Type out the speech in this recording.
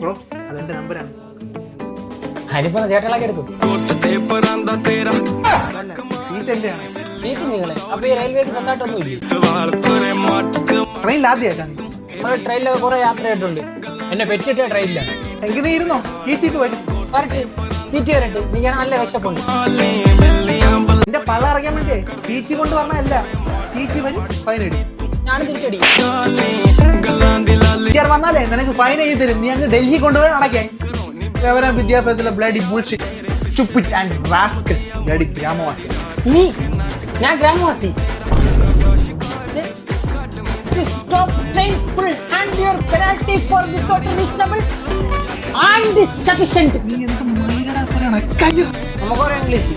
Bro അതെന്റെ നമ്പറാണ്. അതിനിപ്പോ ചേട്ടകളൊക്കെ എടുത്തു അതല്ല സീറ്റ് എന്റെയാണ് സീറ്റ് നിങ്ങളെ. അപ്പൊ ഈ റെയിൽവേക്ക് സ്വന്തമായിട്ടൊന്നും ഇല്ല? ട്രെയിനിൽ ആദ്യമായിട്ടാണ് നമ്മൾ ട്രെയിനിലൊക്കെ കുറെ യാത്ര ചെയ്തിട്ടുണ്ട്. എന്നെ പെറ്റിട്ട ട്രെയിനിലാണ് എങ്കിൽ നീ ഇരുന്നോ? ഈ ചീറ്റ് വരും. വരട്ടെ. നല്ല വിശപ്പുണ്ട്. എന്റെ പള്ള ഇറങ്ങാൻ വേണ്ടി കൊണ്ട് പറഞ്ഞല്ല വരും ഞാൻ തിരിച്ചടിക്കും. വന്നാലേ നിനക്ക് ഫൈൻ ചെയ്ത് തരും. നീ അങ്ങ് ഡൽഹി കൊണ്ടുപോയി അടയ്ക്കാൻ വിദ്യാഭ്യാസത്തിലെ bloody bullshit stupid and rascal bloody ഗ്രാമവാസി. നീ? ഞാൻ ഗ്രാമവാസി. Stop playing full hand your penalty for without reasonable and sufficient. നീ എന്ത് മൈരടാ പറയണ കയ്യും. നമുക്കറിയാം ഇംഗ്ലീഷ്.